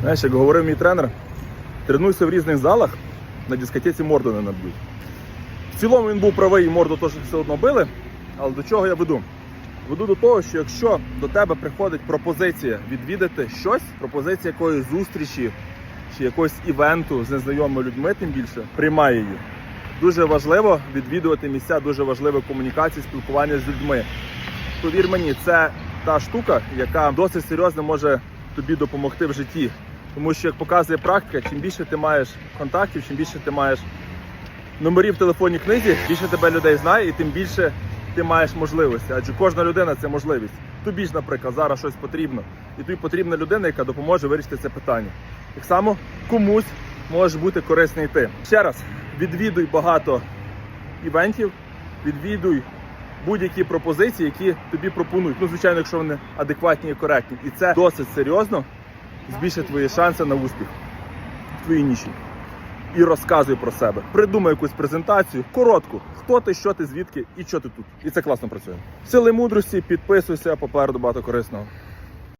Знаєш, як говорив мій тренер, тренуйся в різних залах, на дискотеці морду не наб'ють. В цілому він був правий і морду теж все одно били. Але до чого я веду? Веду до того, що якщо до тебе приходить пропозиція відвідати щось, пропозиція якоїсь зустрічі чи якогось івенту з незнайомими людьми, тим більше приймай її. Дуже важливо відвідувати місця, дуже важлива комунікація, спілкування з людьми. Повір мені, це та штука, яка досить серйозно може тобі допомогти в житті. Тому що, як показує практика, чим більше ти маєш контактів, чим більше ти маєш номерів в телефонній книзі, більше тебе людей знає, і тим більше ти маєш можливості. Адже кожна людина це можливість. Тобі ж, наприклад, зараз щось потрібно, і тобі потрібна людина, яка допоможе вирішити це питання. Так само комусь може бути корисний ти. Ще раз відвідуй багато івентів, відвідуй будь-які пропозиції, які тобі пропонують. Ну, звичайно, якщо вони адекватні і коректні. І це досить серйозно збільшить твої шанси на успіх в твоїй ніші. І розказуй про себе. Придумай якусь презентацію, коротку. Хто ти, що ти, звідки і що ти тут. І це класно працює. Сили мудрості, підписуйся, попереду багато корисного.